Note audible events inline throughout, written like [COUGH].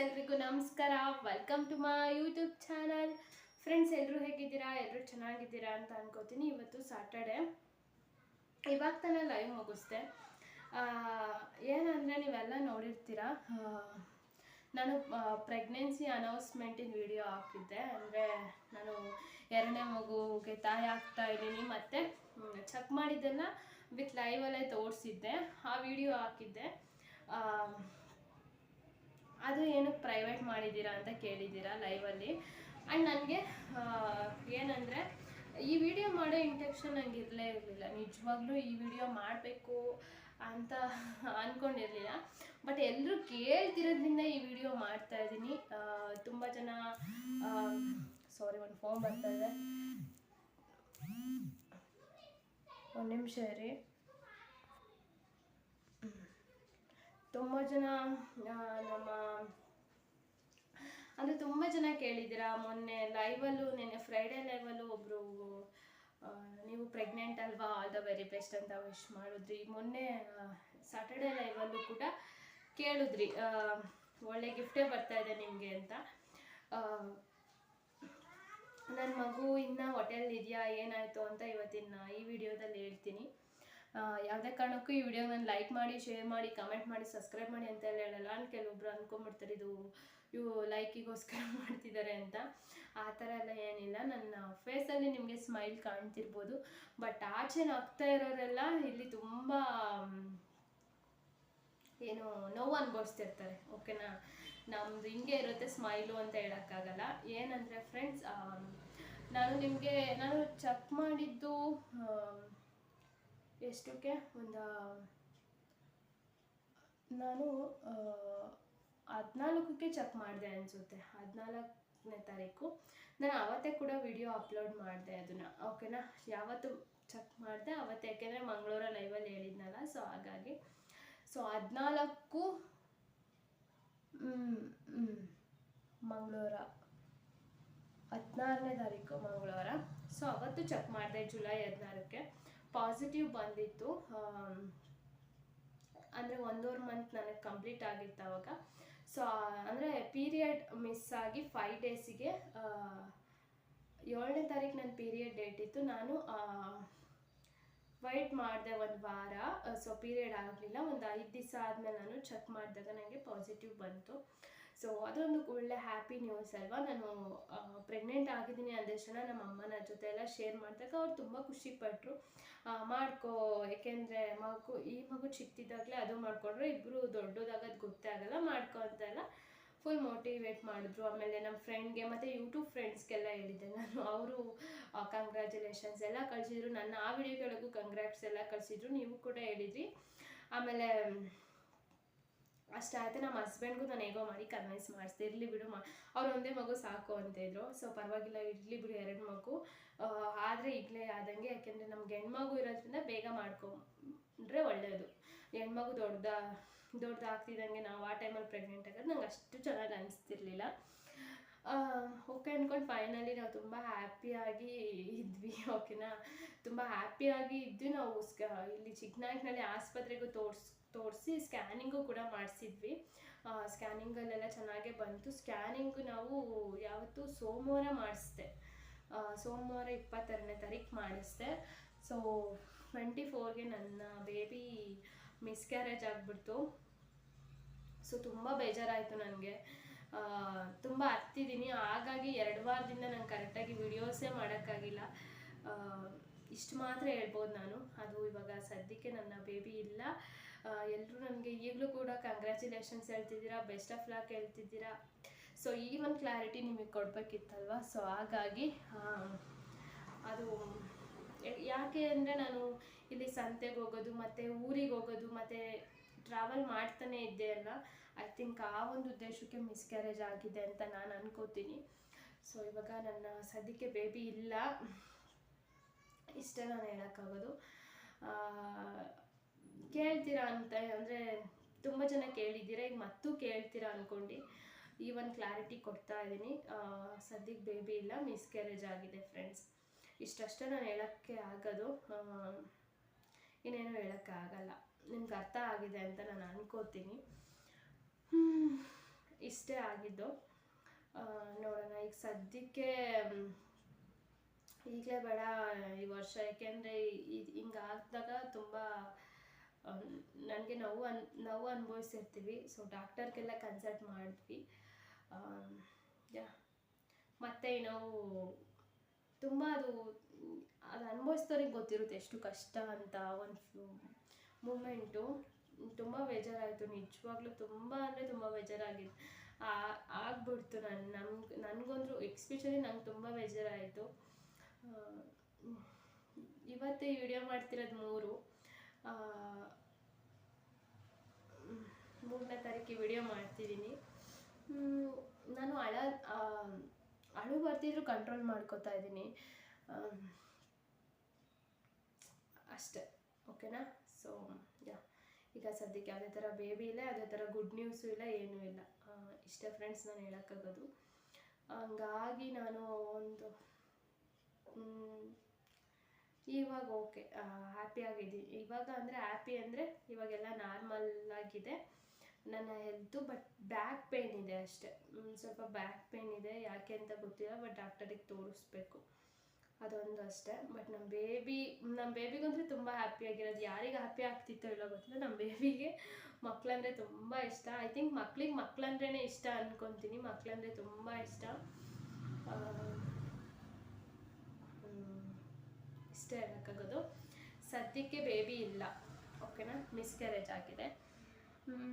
ಎಲ್ರಿಗೂ ನಮಸ್ಕಾರ. Welcome to my YouTube channel friends ಎಲ್ಲರೂ ಹೇಗಿದ್ದೀರಾ? ಎಲ್ಲರೂ ಚೆನ್ನಾಗಿದ್ದೀರಾ ಅಂತ ಅನ್ಕೋತೀನಿ. ಇವತ್ತು ಸಾಟರ್ಡೆ ಇವಾಗ ತಾನೇ ಲೈವ್ ಮುಗಿಸ್ದೆ. ಏನಂದರೆ ನೀವೆಲ್ಲ ನೋಡಿರ್ತೀರ? ನಾನು ಪ್ರೆಗ್ನೆನ್ಸಿ ಅನೌನ್ಸ್ಮೆಂಟಿನ ವಿಡಿಯೋ ಹಾಕಿದ್ದೆ. ಅಂದರೆ ನಾನು ಎರಡನೇ ಮಗುಗೆ ತಾಯಿ ಆಗ್ತಾ ಇದ್ದೀನಿ. ಮತ್ತು ಚೆಕ್ ಮಾಡಿದ್ದೆಲ್ಲ ವಿತ್ ಲೈವಲ್ಲೇ ತೋರಿಸಿದ್ದೆ. ಆ ವಿಡಿಯೋ ಹಾಕಿದ್ದೆ ಆ, ಅದು ಏನಕ್ಕೆ ಪ್ರೈವೇಟ್ ಮಾಡಿದ್ದೀರಾ ಅಂತ ಕೇಳಿದ್ದೀರಾ ಲೈವಲ್ಲಿ. ಆ್ಯಂಡ್ ನನಗೆ ಏನಂದರೆ, ಈ ವಿಡಿಯೋ ಮಾಡೋ ಇಂಟೆನ್ಷನ್ ನನಗೆ ಇರಲೇ ಇರಲಿಲ್ಲ. ನಿಜವಾಗ್ಲೂ ಈ ವಿಡಿಯೋ ಮಾಡಬೇಕು ಅಂತ ಅಂದ್ಕೊಂಡಿರಲಿಲ್ಲ ಬಟ್ ಎಲ್ಲರೂ ಕೇಳ್ತಿರೋದ್ರಿಂದ ಈ ವಿಡಿಯೋ ಮಾಡ್ತಾ ಇದ್ದೀನಿ. ತುಂಬ ಜನ ಸಾರಿ ಒಂದು ಫೋನ್ ಬರ್ತಾ ಇದೆ. ಒಂದು ನಿಮಿಷ ರೀ ತುಂಬ ಜನ ನಮ್ಮ ಅಂದರೆ ತುಂಬ ಜನ ಕೇಳಿದ್ದೀರಾ, ಮೊನ್ನೆ ಲೈವಲ್ಲೂ ನಿನ್ನೆ ಫ್ರೈಡೇ ಲೈವಲ್ಲೂ ಒಬ್ಬರು ನೀವು ಪ್ರೆಗ್ನೆಂಟ್ ಅಲ್ವಾ ಆಲ್ ದ ವೆರಿ ಬೆಸ್ಟ್ ಅಂತ ವಿಶ್ ಮಾಡಿದ್ರಿ. ಮೊನ್ನೆ ಸಾಟರ್ಡೇ ಲೈವಲ್ಲೂ ಕೂಡ ಕೇಳಿದ್ರಿ. ಒಳ್ಳೆ ಗಿಫ್ಟೇ ಬರ್ತಾ ಇದೆ ನಿಮಗೆ ಅಂತ. ನನ್ನ ಮಗು ಇನ್ನು ಹೊಟೆಲ್ ಇದೆಯಾ, ಏನಾಯಿತು ಅಂತ ಇವತ್ತಿನ ಈ ವಿಡಿಯೋದಲ್ಲಿ ಹೇಳ್ತೀನಿ. ಯಾವುದೇ ಕಾರಣಕ್ಕೂ ಈ ವಿಡಿಯೋ ನಾನು ಲೈಕ್ ಮಾಡಿ ಶೇರ್ ಮಾಡಿ ಕಮೆಂಟ್ ಮಾಡಿ ಸಬ್ಸ್ಕ್ರೈಬ್ ಮಾಡಿ ಅಂತ ಹೇಳಲ್ಲ. ನಾನು ಕೆಲವೊಬ್ರು ಅಂದ್ಕೊಂಬಿಡ್ತಾರೆ ಇದು ಇವು ಲೈಕಿಗೋಸ್ಕರ [LAUGHS] ಮಾಡ್ತಿದ್ದಾರೆ ಅಂತ. ಆ ಥರ ಎಲ್ಲ ಏನಿಲ್ಲ. ನನ್ನ ಫೇಸಲ್ಲಿ ನಿಮಗೆ ಸ್ಮೈಲ್ ಕಾಣ್ತಿರ್ಬೋದು. ಬಟ್ ಆಚೆ ನಗ್ತಾ ಇರೋರೆಲ್ಲ ಇಲ್ಲಿ ತುಂಬ ಏನು ನೋವು ಅನುಭವಿಸ್ತಿರ್ತಾರೆ. ಓಕೆನಾ ನಮ್ದು ಹಿಂಗೆ ಇರುತ್ತೆ ಸ್ಮೈಲು ಅಂತ ಹೇಳೋಕ್ಕಾಗಲ್ಲ. ಏನಂದರೆ ಫ್ರೆಂಡ್ಸ್ ನಾನು ನಿಮಗೆ, ನಾನು ಚೆಕ್ ಮಾಡಿದ್ದು ಎಷ್ಟಕ್ಕೆ ಒಂದು, ನಾನು ಹದಿನಾಲ್ಕಕ್ಕೆ ಚೆಕ್ ಮಾಡಿದೆ ಅನಿಸುತ್ತೆ, ಹದಿನಾಲ್ಕನೇ ತಾರೀಕು. ನಾನು ಅವತ್ತೇ ಕೂಡ ವಿಡಿಯೋ ಅಪ್ಲೋಡ್ ಮಾಡಿದೆ ಅದನ್ನು ಓಕೆನಾ ಯಾವತ್ತು ಚೆಕ್ ಮಾಡಿದೆ, ಅವತ್ತು ಯಾಕೆಂದರೆ ಮಂಗಳೂರ ಲೈವಲ್ಲಿ ಹೇಳಿದ್ನಲ್ಲ ಸೊ ಹಾಗಾಗಿ. ಸೊ ಹದಿನಾಲ್ಕು ಮಂಗಳೂರ ಹದಿನಾರನೇ ತಾರೀಕು ಮಂಗಳವಾರ. ಸೊ ಅವತ್ತು ಚೆಕ್ ಮಾಡಿದೆ ಜುಲೈ ಹದಿನಾರಕ್ಕೆ. ಪಾಸಿಟಿವ್ ಬಂದಿತ್ತು ಅಂದರೆ ಒಂದೂವರೆ ಮಂತ್ ನನಗೆ ಕಂಪ್ಲೀಟ್ ಆಗಿತ್ತು ಅವಾಗ. ಸೊ ಅಂದರೆ ಪೀರಿಯಡ್ ಮಿಸ್ ಆಗಿ ಫೈವ್ ಡೇಸಿಗೆ ಏಳನೇ ತಾರೀಕು ನನ್ನ ಪೀರಿಯಡ್ ಡೇಟ್ ಇತ್ತು. ನಾನು ವೈಟ್ ಮಾಡಿದೆ ಒಂದು ವಾರ. ಸೊ ಪೀರಿಯಡ್ ಆಗಲಿಲ್ಲ. ಒಂದು ಐದು ದಿವಸ ಆದಮೇಲೆ ನಾನು ಚೆಕ್ ಮಾಡಿದಾಗ ನನಗೆ ಪಾಸಿಟಿವ್ ಬಂತು. ಸೊ ಅದೊಂದು ಒಳ್ಳೆ ಹ್ಯಾಪಿ ನ್ಯೂಸ್ ಅಲ್ವಾ? ನಾನು ಪ್ರೆಗ್ನೆಂಟ್ ಆಗಿದ್ದೀನಿ ಅಂದ ತಕ್ಷಣ ನಮ್ಮ ಅಮ್ಮನ ಜೊತೆ ಎಲ್ಲ ಶೇರ್ ಮಾಡಿದಾಗ ಅವ್ರು ತುಂಬ ಖುಷಿಪಟ್ಟರು ಮಾಡ್ಕೋ, ಏಕೆಂದರೆ ಮಗು, ಈ ಮಗು ಚಿಕ್ಕಿದ್ದಾಗಲೇ ಅದು ಮಾಡಿಕೊಂಡ್ರೆ ಇಬ್ಬರು ದೊಡ್ಡದಾಗದು ಗೊತ್ತೇ ಆಗಲ್ಲ, ಮಾಡ್ಕೊ ಅಂತೆಲ್ಲ ಫುಲ್ ಮೋಟಿವೇಟ್ ಮಾಡಿದ್ರು. ಆಮೇಲೆ ನಮ್ಮ ಫ್ರೆಂಡ್ಗೆ ಮತ್ತು ಯೂಟ್ಯೂಬ್ ಫ್ರೆಂಡ್ಸ್ಗೆಲ್ಲ ಹೇಳಿದ್ದೆ ನಾನು. ಅವರು ಕಂಗ್ರ್ಯಾಚುಲೇಷನ್ಸ್ ಎಲ್ಲ ಕಳಿಸಿದ್ರು. ನನ್ನ ಆ ವಿಡಿಯೋಗಳಿಗೂ ಕಂಗ್ರ್ಯಾಟ್ಸ್ ಎಲ್ಲ ಕಳಿಸಿದ್ರು. ನೀವು ಕೂಡ ಹೇಳಿದ್ರಿ. ಆಮೇಲೆ ಅಷ್ಟಾಯ್ತು ನಮ್ಮ ಹಸ್ಬೆಂಡ್ಗೂ ನಾನು ಹೇಗೋ ಮಾಡಿ ಕನ್ವಿನ್ಸ್ ಮಾಡಿಸ್ದೆ, ಇರಲಿ ಬಿಡು ಮಾ, ಅವ್ರು ಒಂದೇ ಮಗು ಸಾಕು ಅಂತಿದ್ರು ಸೊ ಪರವಾಗಿಲ್ಲ, ಇರಲಿ ಬಿಡು ಎರಡು ಮಗು. ಆದರೆ ಈಗಲೇ ಆದಂಗೆ, ಯಾಕೆಂದರೆ ನಮ್ಗೆ ಹೆಣ್ಮಗು ಇರೋದ್ರಿಂದ ಬೇಗ ಮಾಡ್ಕೊಂಡ್ರೆ ಒಳ್ಳೆಯದು ಹೆಣ್ಮಗು ದೊಡ್ಡ ದೊಡ್ಡದಾಗ್ತಿದ್ದಂಗೆ ನಾವು ಆ ಟೈಮಲ್ಲಿ ಪ್ರೆಗ್ನೆಂಟ್ ಆಗೋದು ನಂಗೆ ಅಷ್ಟು ಚೆನ್ನಾಗಿ ಅನಿಸ್ತಿರ್ಲಿಲ್ಲ. ಓಕೆ ಅಂದ್ಕೊಂಡು ಫೈನಲಿ ನಾವು ತುಂಬ ಹ್ಯಾಪಿಯಾಗಿ ಇದ್ವಿ ಓಕೆನಾ ತುಂಬ ಹ್ಯಾಪಿಯಾಗಿ ಇದ್ವಿ. ನಾವು ಇಲ್ಲಿ ಚಿಕ್ಕನಾಯಕನಲ್ಲಿ ಆಸ್ಪತ್ರೆಗೂ ತೋರ್ಸ್ ತೋರಿಸಿ ಸ್ಕ್ಯಾನಿಂಗು ಕೂಡ ಮಾಡಿಸಿದ್ವಿ. ಸ್ಕ್ಯಾನಿಂಗಲ್ಲೆಲ್ಲ ಚೆನ್ನಾಗೇ ಬಂತು. ಸ್ಕ್ಯಾನಿಂಗ್ ನಾವು ಯಾವತ್ತು ಸೋಮವಾರ ಮಾಡಿಸ್ದೆ. ಸೋಮವಾರ ಇಪ್ಪತ್ತೆರಡನೇ ತಾರೀಕು ಮಾಡಿಸ್ದೆ. ಸೊ ಟ್ವೆಂಟಿ ಫೋರ್ಗೆ ನನ್ನ ಬೇಬಿ ಮಿಸ್ಕ್ಯಾರೇಜ್ ಆಗಿಬಿಡ್ತು. ಸೊ ತುಂಬ ಬೇಜಾರಾಯಿತು ನನಗೆ. ತುಂಬ ಹತ್ತಿದ್ದೀನಿ ಹಾಗಾಗಿ ಎರಡು ವಾರದಿಂದ ನಾನು ಕರೆಕ್ಟಾಗಿ ವಿಡಿಯೋಸೇ ಮಾಡೋಕ್ಕಾಗಿಲ್ಲ. ಇಷ್ಟು ಮಾತ್ರ ಹೇಳ್ಬೋದು ನಾನು. ಅದು ಇವಾಗ ಸದ್ಯಕ್ಕೆ ನನ್ನ ಬೇಬಿ ಇಲ್ಲ. ಎಲ್ಲರೂ ನನಗೆ ಈಗಲೂ ಕೂಡ ಕಂಗ್ರ್ಯಾಚುಲೇಷನ್ಸ್ ಹೇಳ್ತಿದ್ದೀರಾ ಬೆಸ್ಟ್ ಆಫ್ ಲಾಕ್ ಹೇಳ್ತಿದ್ದೀರಾ. ಸೊ ಈ ಒಂದು ಕ್ಲಾರಿಟಿ ನಿಮಗೆ ಕೊಡಬೇಕಿತ್ತಲ್ವ? ಸೊ ಹಾಗಾಗಿ ಅದು ಯಾಕೆ ಅಂದರೆ ನಾನು ಇಲ್ಲಿ ಸಂತೆಗೆ ಹೋಗೋದು, ಮತ್ತು ಊರಿಗೆ ಹೋಗೋದು, ಮತ್ತು ಟ್ರಾವೆಲ್ ಮಾಡ್ತಾನೆ ಇದ್ದೆ ಅಲ್ಲ ಐ ಥಿಂಕ್ ಆ ಒಂದು ಉದ್ದೇಶಕ್ಕೆ ಮಿಸ್ಕ್ಯಾರೇಜ್ ಆಗಿದೆ ಅಂತ ನಾನು ಅನ್ಕೋತೀನಿ. ಸೊ ಇವಾಗ ನನ್ನ ಸದ್ಯಕ್ಕೆ ಬೇಬಿ ಇಲ್ಲ. ಇಷ್ಟೇ ನಾನು ಹೇಳೋಕ್ಕಾಗೋದು. ಕೇಳ್ತೀರಾ ಅಂತ ಅಂದರೆ ತುಂಬ ಜನ ಕೇಳಿದ್ದೀರಾ, ಈಗ ಮತ್ತೂ ಕೇಳ್ತೀರಾ ಅಂದ್ಕೊಂಡು ಈ ಒಂದು ಕ್ಲಾರಿಟಿ ಕೊಡ್ತಾ ಇದ್ದೀನಿ. ಸದ್ಯಕ್ಕೆ ಬೇಬಿ ಇಲ್ಲ ಮಿಸ್ಕ್ಯಾರೇಜ್ ಆಗಿದೆ ಫ್ರೆಂಡ್ಸ್ ಇಷ್ಟಷ್ಟೇ ನಾನು ಹೇಳೋಕ್ಕೆ ಆಗೋದು. ಇನ್ನೇನು ಹೇಳೋಕ್ಕೆ ಆಗಲ್ಲ. ನಿಮ್ಗೆ ಅರ್ಥ ಆಗಿದೆ ಅಂತ ನಾನು ಅನ್ಕೋತೀನಿ. ಇಷ್ಟೇ ಆಗಿದ್ದು. ನೋಡೋಣ, ಈಗ ಸದ್ಯಕ್ಕೆ, ಈಗಲೇ ಬೇಡ ಈ ವರ್ಷ. ಯಾಕೆಂದರೆ ಹಿಂಗೆ ಆಗಿದಾಗ ತುಂಬ ನನಗೆ ನೋವು ಅನ್, ನೋವು ಅನುಭವಿಸಿರ್ತೀವಿ. ಸೊ ಡಾಕ್ಟರ್ಗೆಲ್ಲ ಕನ್ಸಲ್ಟ್ ಮಾಡಿದ್ವಿ. ಮತ್ತು ನಾವು ತುಂಬ ಅದು ಅದು ಅನುಭವಿಸ್ತವ್ರಿಗೆ ಗೊತ್ತಿರುತ್ತೆ ಎಷ್ಟು ಕಷ್ಟ ಅಂತ ಒಂದು ಮೂಮೆಂಟು ತುಂಬ ಬೇಜಾರಾಯಿತು. ನಿಜವಾಗ್ಲೂ ತುಂಬ ಅಂದರೆ ತುಂಬ ಬೇಜಾರಾಗಿತ್ತು ಆಗ್ಬಿಡ್ತು ನನ್ನ ನಮ್ಗೆ ನನಗೊಂದು ಎಕ್ಸ್ಪೆಷಲಿ ನಂಗೆ ತುಂಬ ಬೇಜಾರಾಯಿತು. ಇವತ್ತೇ ವಿಡಿಯೋ ಮಾಡ್ತಿರೋದು ಮೂರು. ಮೂರನೇ ತಾರೀಕಿಗೆ ವಿಡಿಯೋ ಮಾಡ್ತಿದ್ದೀನಿ. ನಾನು ಅಳ ಅಳು ಬರ್ತಿದ್ರು ಕಂಟ್ರೋಲ್ ಮಾಡ್ಕೋತಾ ಇದ್ದೀನಿ. ಅಷ್ಟೆ ಓಕೆನಾ ಸೊ ಯಾ, ಈಗ ಸದ್ಯಕ್ಕೆ ಯಾವುದೇ ಥರ ಬೇಬಿ ಇಲ್ಲ, ಯಾವುದೇ ಥರ ಗುಡ್ ನ್ಯೂಸು ಇಲ್ಲ, ಏನೂ ಇಲ್ಲ. ಇಷ್ಟೇ ಫ್ರೆಂಡ್ಸ್ ನಾನು ಹೇಳೋಕ್ಕಾಗೋದು. ಹಂಗಾಗಿ ನಾನು ಒಂದು ಇವಾಗ ಓಕೆ ಹ್ಯಾಪಿ ಆಗಿದ್ದೀನಿ. ಇವಾಗ ಅಂದರೆ ಹ್ಯಾಪಿ ಅಂದರೆ ಇವಾಗೆಲ್ಲ ನಾರ್ಮಲ್ ಆಗಿದೆ. ನನ್ನ ಹೆಲ್ತು ಬಟ್ ಬ್ಯಾಕ್ ಪೇಯ್ನ್ ಇದೆ ಅಷ್ಟೇ. ಸ್ವಲ್ಪ ಬ್ಯಾಕ್ ಪೇಯ್ನ್ ಇದೆ, ಯಾಕೆ ಅಂತ ಗೊತ್ತಿಲ್ಲ ಬಟ್ ಡಾಕ್ಟರಿಗೆ ತೋರಿಸ್ಬೇಕು. ಅದೊಂದು ಅಷ್ಟೇ. ಬಟ್ ನಮ್ಮ ಬೇಬಿ ನಮ್ಮ ಬೇಬಿಗಂತೂ ತುಂಬ ಹ್ಯಾಪಿ ಆಗಿರೋದು. ಯಾರಿಗೆ ಹ್ಯಾಪಿ ಆಗ್ತಿತ್ತೋ ಇಲ್ಲೋ ಗೊತ್ತಿಲ್ಲ. ನಮ್ಮ ಬೇಬಿಗೆ ಮಕ್ಕಳಂದ್ರೆ ತುಂಬ ಇಷ್ಟ. ಐ ಥಿಂಕ್ ಮಕ್ಳಿಗೆ ಮಕ್ಕಳಂದ್ರೇ ಇಷ್ಟ ಅನ್ಕೊತೀನಿ. ಮಕ್ಕಳಂದ್ರೆ ತುಂಬ ಇಷ್ಟ ಆ, ಹ್ಮ್, ಇಷ್ಟೇ ಹೇಳೋಕ್ಕಾಗೋದು ಸದ್ಯಕ್ಕೆ ಬೇಬಿ ಇಲ್ಲ. ಓಕೆನಾ ಮಿಸ್ಕ್ಯಾರೇಜ್ ಆಗಿದೆ.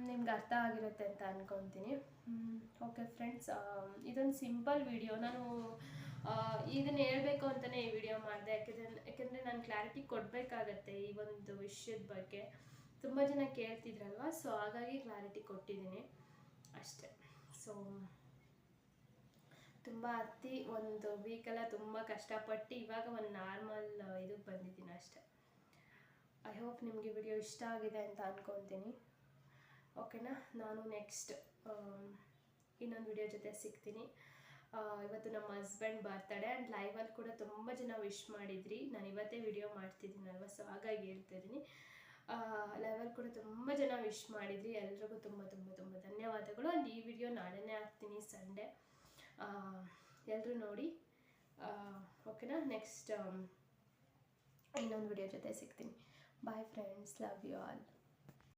ನಿಮ್ಗೆ ಅರ್ಥ ಆಗಿರುತ್ತೆ ಅಂತ ಅನ್ಕೊತೀನಿ. ಓಕೆ ಫ್ರೆಂಡ್ಸ್ ಇದೊಂದು ಸಿಂಪಲ್ ವಿಡಿಯೋ ನಾನು ಇದನ್ನು ಇದನ್ನ ಹೇಳ್ಬೇಕು ಅಂತಲೇ ಈ ವಿಡಿಯೋ ಮಾಡಿದೆ. ಯಾಕೆಂದ್ರೆ, ಯಾಕೆಂದರೆ ನಾನು ಕ್ಲಾರಿಟಿ ಕೊಡಬೇಕಾಗತ್ತೆ ಈ ಒಂದು ವಿಷಯದ ಬಗ್ಗೆ. ತುಂಬ ಜನ ಕೇಳ್ತಿದ್ರಲ್ವ? ಸೊ ಹಾಗಾಗಿ ಕ್ಲಾರಿಟಿ ಕೊಟ್ಟಿದ್ದೀನಿ. ಅಷ್ಟೇ. ಸೊ ತುಂಬ ಹತ್ತಿ ಒಂದು ವೀಕೆಲ್ಲ ತುಂಬ ಕಷ್ಟಪಟ್ಟು ಇವಾಗ ಒಂದು ನಾರ್ಮಲ್ ಇದಕ್ಕೆ ಬಂದಿದ್ದೀನಿ ಅಷ್ಟೆ. ಐ ಹೋಪ್ ನಿಮಗೆ ವಿಡಿಯೋ ಇಷ್ಟ ಆಗಿದೆ ಅಂತ ಅಂದ್ಕೊತೀನಿ ಓಕೆನಾ ನಾನು ನೆಕ್ಸ್ಟ್ ಇನ್ನೊಂದು ವಿಡಿಯೋ ಜೊತೆ ಸಿಗ್ತೀನಿ. ಇವತ್ತು ನಮ್ಮ ಹಸ್ಬೆಂಡ್ ಬರ್ತಡೆ ಆ್ಯಂಡ್ ಲೈವಲ್ಲಿ ಕೂಡ ತುಂಬ ಜನ ವಿಶ್ ಮಾಡಿದ್ರಿ. ನಾನು ಇವತ್ತೇ ವಿಡಿಯೋ ಮಾಡ್ತಿದ್ದೀನಲ್ವ? ಸೊ ಹಾಗಾಗಿ ಹೇಳ್ತಿದ್ದೀನಿ ಲೈವಲ್ಲಿ ಕೂಡ ತುಂಬ ಜನ ವಿಶ್ ಮಾಡಿದ್ರಿ. ಎಲ್ರಿಗೂ ತುಂಬ ತುಂಬ ತುಂಬ ಧನ್ಯವಾದಗಳು. ಆ್ಯಂಡ್ ಈ ವಿಡಿಯೋ ನಾಳೆನೇ ಹಾಕ್ತೀನಿ ಸಂಡೇ ಎಲ್ಲರೂ ನೋಡಿ. ಓಕೆನಾ? ನೆಕ್ಸ್ಟ್ ಇನ್ನೊಂದು ವಿಡಿಯೋ ಜೊತೆ ಸಿಗ್ತೀನಿ. Bye friends love you all